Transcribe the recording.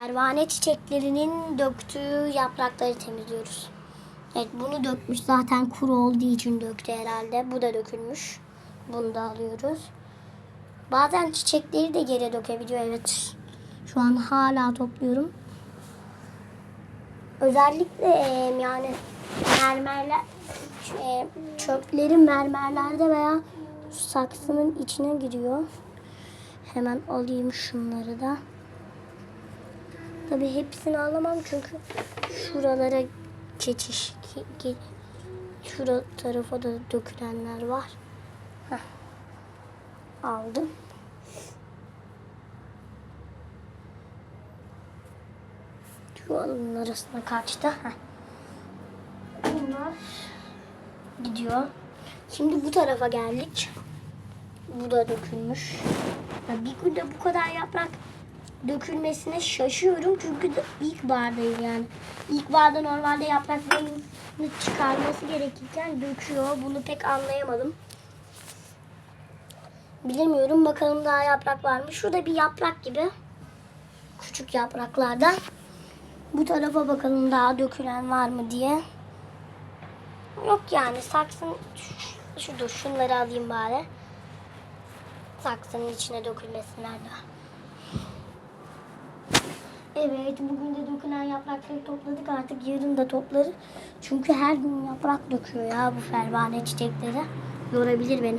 Pervane çiçeklerinin döktüğü yaprakları temizliyoruz. Evet bunu dökmüş zaten kuru olduğu için döktü herhalde. Bu da dökülmüş. Bunu da alıyoruz. Bazen çiçekleri de geri dökebiliyor evet. Şu an hala topluyorum. Özellikle e, yani mermerler e, çöpleri mermerlerde veya saksının içine giriyor. Hemen alayım şunları da. Tabii hepsini alamam çünkü şuralara ge- şura tarafa da dökülenler var. Heh. Aldım. Şu alının arasına kaçtı. Heh. Bunlar gidiyor. Şimdi bu tarafa geldik. Bu da dökülmüş. Ya bir günde bu kadar yaprak dökülmesine şaşıyorum çünkü de ilkbahardayım yani. İlkbaharda normalde yapraklarını çıkarması gerekirken döküyor. Bunu pek anlayamadım. Bilemiyorum. Bakalım daha yaprak var mı? Şurada bir yaprak gibi. Küçük yapraklardan. Bu tarafa bakalım daha dökülen var mı diye. Yok yani saksın şu dur şunları alayım bari. Saksının içine dökülmesinler daha. Evet bugün de dökülen yaprakları topladık artık yarın da toplarız. Çünkü her gün yaprak döküyor ya bu pervane çiçekleri. Yorabilir beni.